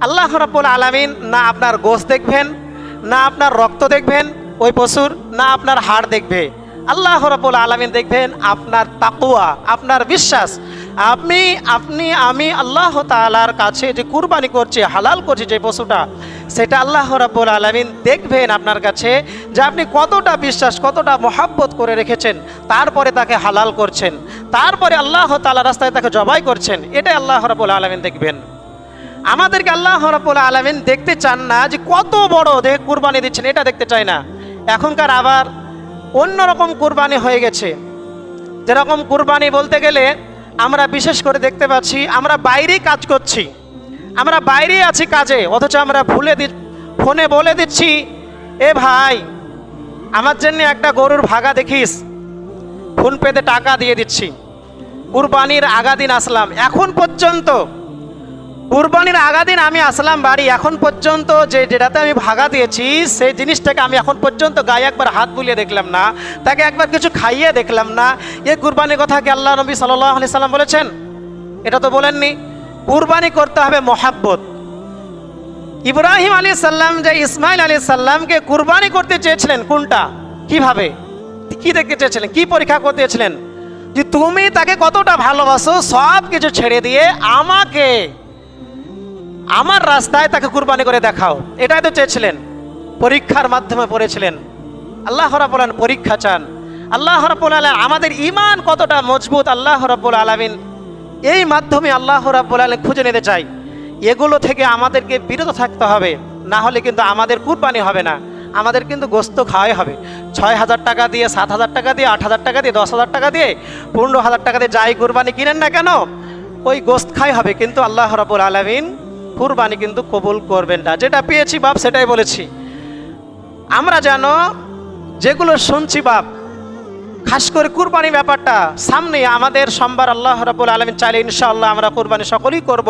আল্লাহ রাব্বুল আলামিন না আপনার গোশ দেখবেন, না আপনার রক্ত দেখবেন ওই পশুর, না আপনার হাড় দেখবে। আল্লাহ রাব্বুল আলামিন দেখবেন আপনার তাকুয়া, আপনার বিশ্বাস। আপনি আপনি, আমি আল্লাহ তাআলার কাছে যে কুরবানি করছি, হালাল করছি যে পশুটা, সেটা আল্লাহ রাব্বুল আলামিন দেখবেন আপনার কাছে যে আপনি কতটা বিশ্বাস, কতটা মহাব্বত করে রেখেছেন, তারপরে তাকে হালাল করছেন, তারপরে আল্লাহ তাআলা রাস্তায় তাকে জবাই করছেন, এটাই আল্লাহ রাব্বুল আলামিন দেখবেন। আমাদেরকে আল্লাহ রাব্বুল আলামিন দেখতে চান না যে কত বড় দেহ কুরবানি দিচ্ছেন, এটা দেখতে চায় না। এখনকার আবার অন্যরকম কুরবানি হয়ে গেছে। যেরকম কুরবানি বলতে গেলে আমরা বিশেষ করে দেখতে পাচ্ছি, আমরা বাইরেই কাজ করছি। আমরা বাইরেই আছি কাজে, অথচ আমরা ভুলে দি, ফোনে বলে দিচ্ছি, এ ভাই, আমার জন্য একটা গরুর ভাগা দেখিস। ফোন পেতে টাকা দিয়ে দিচ্ছি। কুরবানির আগা দিন আসলাম। এখন পর্যন্ত কুরবানির আগা দিন আমি আসলাম বাড়ি। এখন পর্যন্ত যে যেটাতে আমি ভাগা দিয়েছি, সেই জিনিসটাকে আমি এখন পর্যন্ত গায়ে একবার হাত বুলিয়ে দেখলাম না। তাকে একবার কিছু খাইয়ে দেখলাম না। এ কুরবানির কথা কি আল্লাহ নবী সাল্লাহ আলি সাল্লাম বলেছেন? এটা তো বলেননি। কুরবানি করতে হবে মহাব্বত। ইব্রাহিম আলী সাল্লাম যে ইসমাইল আলী সাল্লামকে কুরবানি করতে চেয়েছিলেন, কোনটা? কীভাবে? কি দেখতে চেয়েছিলেন? কি পরীক্ষা করতে চেয়েছিলেন? যে তুমি তাকে কতটা ভালোবাসো, সব কিছু ছেড়ে দিয়ে আমাকে আমার রাস্তায় তাকে কুরবানি করে দেখাও। এটাই তো চেয়েছিলেন। পরীক্ষার মাধ্যমে পড়েছিলেন। আল্লাহ রাবুল পরীক্ষা চান। আল্লাহ রাবুল আলম আমাদের ইমান কতটা মজবুত আল্লাহ রাবুল আলমিন। এই মাধ্যমে আল্লাহ রাবুল আলম খুঁজে নিতে চাই। এগুলো থেকে আমাদেরকে বিরত থাকতে হবে। না হলে কিন্তু আমাদের কুরবানি হবে না। আমাদের কিন্তু গোস্ত খাওয়াই হবে। ছয় হাজার টাকা দিয়ে, সাত হাজার টাকা দিয়ে, আট হাজার টাকা দিয়ে, দশ হাজার টাকা দিয়ে, পনেরো হাজার টাকা দিয়ে যাই কুরবানি কিনেন না কেন, ওই গোস্ত খাই হবে। কিন্তু আল্লাহ রাবুল আলমিন কুরবানি কিন্তু কবুল করবেন না। যেটা পেয়েছি বাপ, সেটাই বলেছি। আমরা যেন যেগুলো শুনছি বাপ, খাস করে কুরবানি ব্যাপারটা, সামনে আমাদের সোমবার আল্লাহ রাবুল আলমিন চাইলে ইনশাআল্লাহ আমরা কুরবানি সকলেই করব।